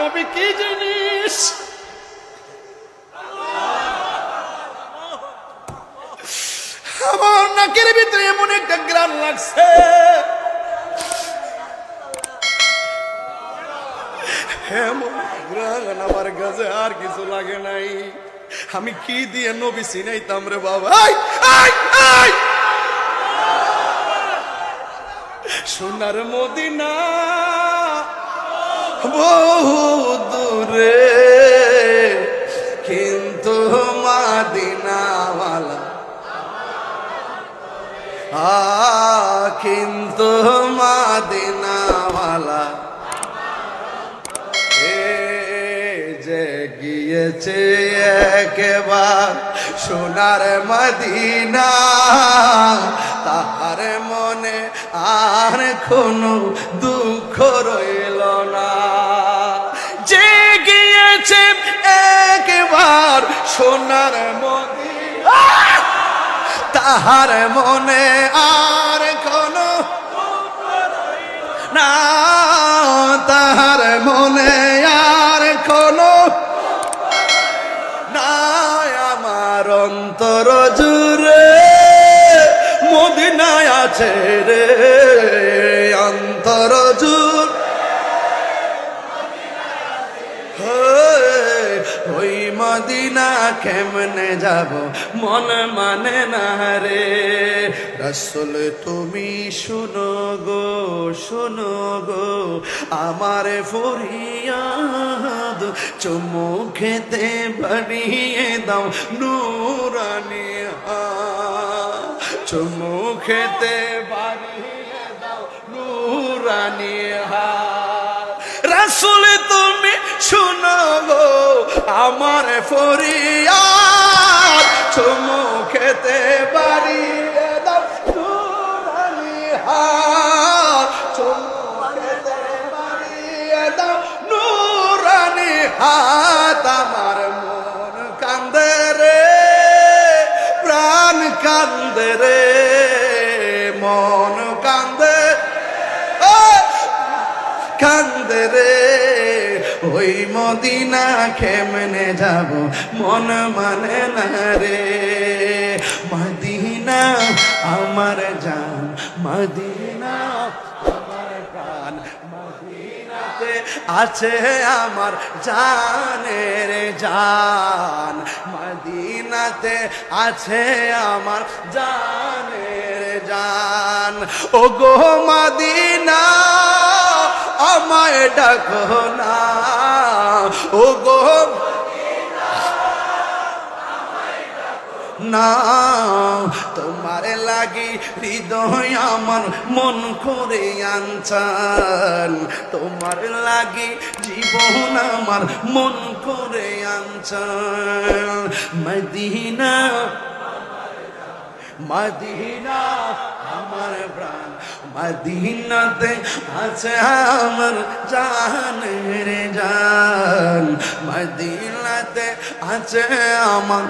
নবী কি জিনিস? আমার নাকের ভিতরে এমন একটা গ্রাম লাগছে। আমার কাছে আর কিছু লাগে নাই। আমি কি দিয়ে নবী চিনাইতাম রে বাবা? সোনার মদিনা বহু দূরে, কিন্তু মাদিনাওয়ালা। আ কিন্তু মাদিনাওয়ালা। যে গিয়েছে একবার সোনার মদিনা, তাহার মনে আর কোনো দুঃখ রইল সোনার মদিনা তাহার মনে আর কোনো না, তাহার মনে আর কোনো না আমার অন্তর জুড়ে মদিনায় আছে রে, অন্তর জুড়ে। ওই মদিনা কেমনে যাব? মন মানে না রে। রসুল, তুমি শুনো গো শুনো গো। আমার ফরিয়াদ চুমু খেতে বাড়িয়ে দাও নুরানি চুমু খেতে বাড়িয়ে দাও নুরানি হা। রাসুল তুমি শুনো আমার ফরিয়াদ চুমু খেতে নুরানি হাত। আমার মন কান্দে রে, প্রাণ কান্দে রে, মন কান্দে কান্দে রে। ওই মদিনা কেমনে যাব? মন মানে না রে। মদিনা আমার জান, মদিনা আমার প্রাণ, মদিনাতে আছে আমার জানের জান, মদিনাতে আছে আমার জানের জান। ও গো মদিনা, আমায় ডাকো না। ও না, তোমার লাগি হৃদয় আমার মন করে আনচান তোমার লাগি জীবন আমার মন করে আনচান মদিনা মদিনা আমার প্রাণ মদিনাতে আছে আমার জানের জান। মদিনাতে আছে আমার